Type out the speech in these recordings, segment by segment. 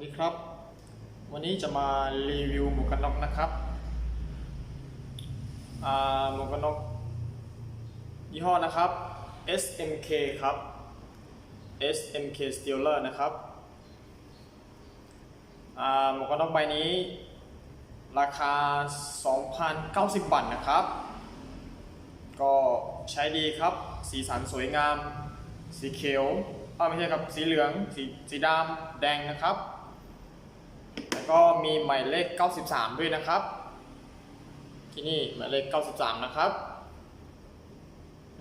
วัสดีครับ วันนี้จะมารีวิวหมวกกันน็อกนะครับหมวกกันน็อกยี่ห้อนะครับ SMK ครับ SMK Steeler นะครับหมวกกันน็อกใบนี้ ราคา 2,090 บาทนะครับ ก็ใช้ดีครับ สีสันสวยงาม สีเขียวอ่าไม่ใช่ครับสีเหลือง สีสีดำแดงนะครับ แล้วก็มีหมายเลข 93 ด้วยนะครับ ที่นี่หมายเลข 93 นะครับ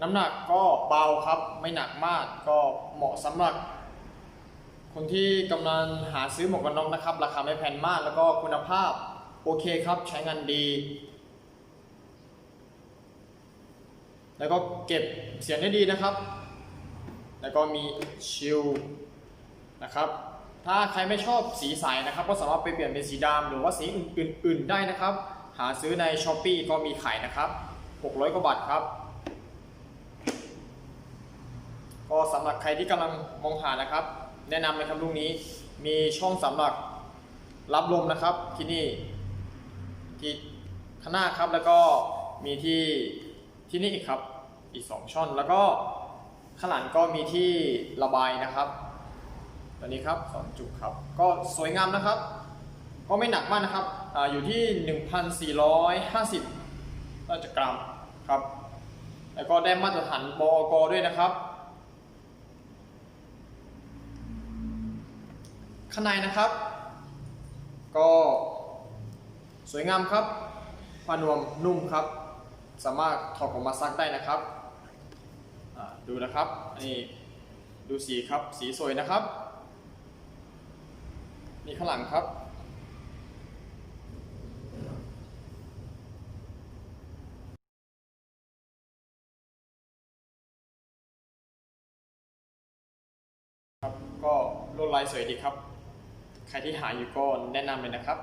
น้ำหนักก็เบาครับไม่หนักมากก็เหมาะสำหรับคนที่กำลังหาซื้อหมวกกันน็อกนะครับ ราคาไม่แพงมากแล้วก็คุณภาพโอเคครับใช้งานดี แล้วก็เก็บเสียงได้ดีนะครับ แล้วก็มีชิลนะครับ ถ้าใครไม่ชอบสีใสนะครับ ก็สามารถไปเปลี่ยนเป็นสีดำหรือว่าสีอื่นๆ ได้นะครับ หาซื้อใน s h อ p e e ก็มีขายนะครับ 600 กว่าบาทครับ ก็สำหรับใครที่กำลังมองหานะครับ แนะนำเลยครับลูกนี้มีช่องสำหรับรับลมนะครับที่นี่ที่ข้างหน้าครับแล้วก็มีที่ที่นี่ครับอีก 2ช่องแล้วก็ข้างหลังก็มีที่ระบายนะครับ ตัวนี้ครับสองจุกครับ ก็สวยงามนะครับ ก็ไม่หนักมากนะครับออยู่ที่ 1,450น่าจะกรัมครับ แล้วก็ได้มาตรฐานบอกด้วยนะครับ ข้างในนะครับ ก็สวยงามครับผ้านวมนุ่มครับ สามารถถอดออกมาซักได้นะครับดูนะครับนี่ดูสีครับสีสวยนะครับ นี่ข้างหลังครับ ครับ ก็ลวดลายสวยดีครับ ใครที่หาอยู่ก็แนะนำเลยนะครับ